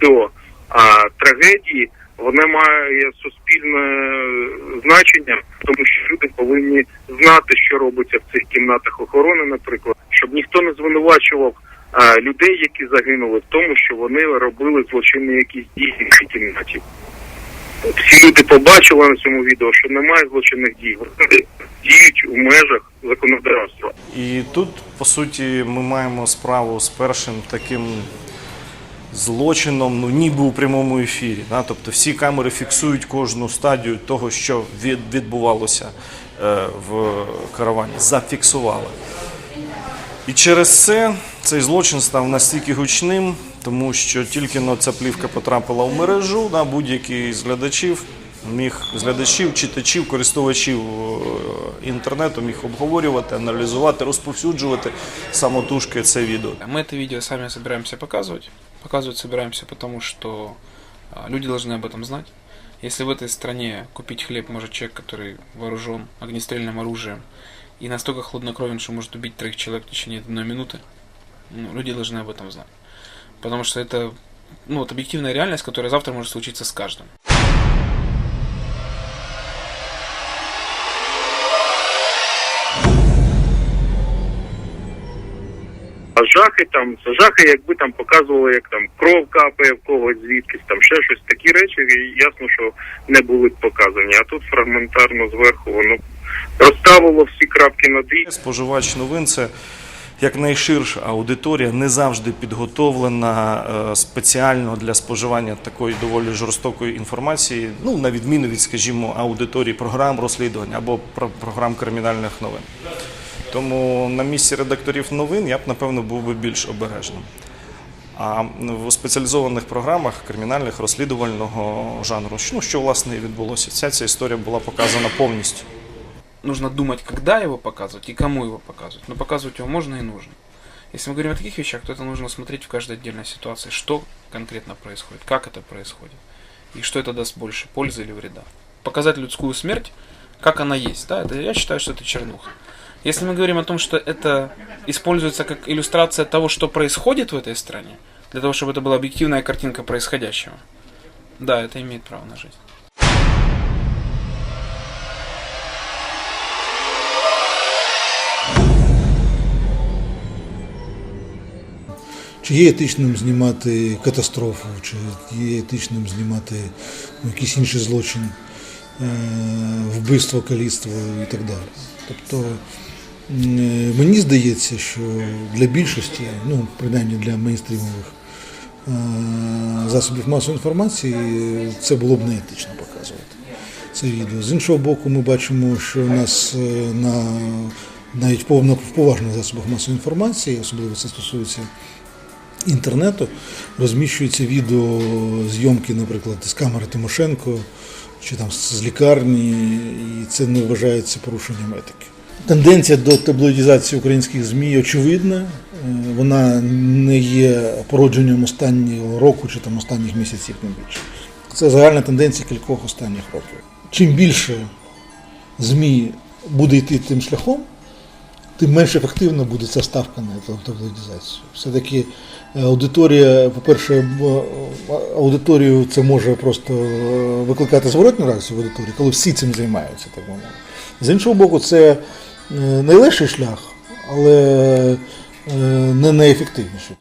відео а, трагедії, воно має суспільне значення, тому що люди повинні знати, що робиться в цих кімнатах охорони, наприклад, щоб ніхто не звинувачував а, людей, які загинули, в тому, що вони робили злочинні якісь дії в цій кімнаті. Всі люди побачили на цьому відео, що немає злочинних дій. Вони діють у межах законодавства. І тут, по суті, ми маємо справу з першим таким злочином, ну ніби у прямому ефірі. Да? Тобто всі камери фіксують кожну стадію того, що від, відбувалося е, в каравані, зафіксували. І через це цей злочин став настільки гучним, тому що тільки но ця плівка потрапила в мережу, да, будь-який з глядачів міг з глядачів, читачів, користувачів е, інтернету міг обговорювати, аналізувати, розповсюджувати самотужки це відео. Мы это видео сами собираемся показывать. Показывать собираемся потому, что а, люди должны об этом знать. Если в этой стране купить хлеб может человек, который вооружен огнестрельным оружием и настолько хладнокровен, что может убить троих человек в течение одной минуты, ну, люди должны об этом знать. Потому что это ну, вот объективная реальность, которая завтра может случиться с каждым. Жахи там, жахи, якби там показували, як там кров капає в когось звідкись, там ще щось. Такі речі ясно, що не були б показані. А тут фрагментарно зверху воно розставило всі крапки над «і». Споживач новин це якнайширша аудиторія, не завжди підготовлена е, спеціально для споживання такої доволі жорстокої інформації, ну на відміну від, скажімо, аудиторії програм розслідувань або програм кримінальних новин. Тому на місці редакторів новин я б напевно був би більш обережним. А в спеціалізованих програмах кримінальних розслідувального жанру, ну що власне і відбулося, вся ця історія була показана повністю. Нужно думать, когда его показывать и кому его показывать. Но показывать его можно и нужно. Если мы говорим о таких вещах, то это нужно смотреть в каждой отдельной ситуации, что конкретно происходит, как это происходит, и что это даст больше пользы или вреда. Показать людскую смерть, как она есть, да, это, я считаю, что это чернуха. Если мы говорим о том, что это используется как иллюстрация того, что происходит в этой стране, для того, чтобы это была объективная картинка происходящего, да, это имеет право на жизнь. Чи є етичним знімати катастрофу, чи є етичним знімати ну, якийсь інший злочин, е, вбивство, каліцтво і так далі. Тобто м, е, мені здається, що для більшості, ну принаймні для мейнстрімових е, засобів масової інформації, це було б неетично показувати це відео. З іншого боку, ми бачимо, що у нас е, на навіть пов- на поважних засобах масової інформації, особливо це стосується інтернету, розміщуються відео зйомки, наприклад, з камери Тимошенко чи там з лікарні, і це не вважається порушенням етики. Тенденція до таблоїдізації українських ЗМІ очевидна. Е, Вона не є породженням останнього року чи там останніх місяців, не більше. Це загальна тенденція кількох останніх років. Чим більше ЗМІ буде йти тим шляхом, тим менш ефективна буде ця ставка на таблоїдізацію. Все-таки е, аудиторія, по-перше, аудиторію це може просто е, викликати зворотну реакцію в аудиторії, коли всі цим займаються, так би мовити. З іншого боку, це е, найлегший шлях, але е, не найефективніший.